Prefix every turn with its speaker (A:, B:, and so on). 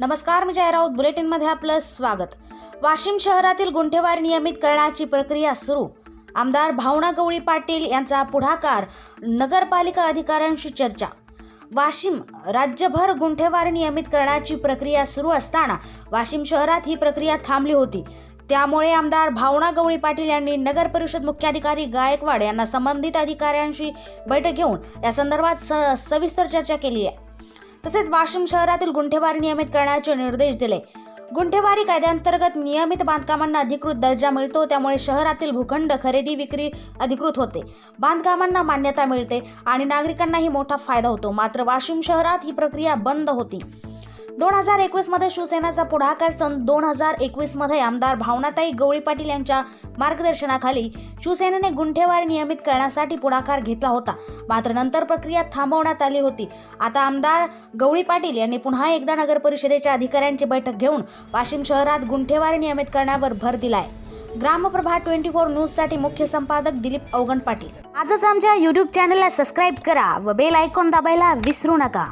A: नमस्कार मी जयराऊत. बुलेटिनमध्ये आपलं स्वागत. वाशिम शहरातील गुंठेवार नियमित करण्याची प्रक्रिया सुरू. आमदार भावना गवळी पाटील यांचा पुढाकार नगरपालिका अधिकाऱ्यांशी चर्चा. वाशिम राज्यभर गुंठेवार नियमित करण्याची प्रक्रिया सुरू असताना वाशिम शहरात ही प्रक्रिया थांबली होती. त्यामुळे आमदार भावना गवळी पाटील यांनी नगर परिषद मुख्याधिकारी गायकवाड यांना संबंधित अधिकाऱ्यांशी बैठक घेऊन या संदर्भात स सविस्तर चर्चा केली आहे. तसेच वाशिम शहरातील गुंठेवारी नियमित करण्याचे निर्देश दिले. गुंठेवारी कायद्याअंतर्गत नियमित बांधकामांना अधिकृत दर्जा मिळतो त्यामुळे शहरातील भूखंड खरेदी विक्री अधिकृत होते. बांधकामांना मान्यता मिळते आणि नागरिकांनाही मोठा फायदा होतो. मात्र वाशिम शहरात ही प्रक्रिया बंद होती. दोन हजार एकवीसमध्ये शिवसेनाचा पुढाकार सन दोन हजार एकवीसमध्ये आमदार भावनाताई गवळी पाटील यांच्या मार्गदर्शनाखाली शिवसेनेने गुंठेवारी नियमित करण्यासाठी पुढाकार घेतला होता. मात्र नंतर प्रक्रिया थांबवण्यात आली होती. आता आमदार गवळी पाटील यांनी पुन्हा एकदा नगर परिषदेच्या अधिकाऱ्यांची बैठक घेऊन वाशिम शहरात गुंठेवारी नियमित करण्यावर भर दिलाय. ग्रामप्रभा ट्वेंटी फोर न्यूजसाठी मुख्य संपादक दिलीप अवगण पाटील. आजच आमच्या यूट्यूब चॅनलला सबस्क्राईब करा व बेल आयकॉन दाबायला विसरू नका.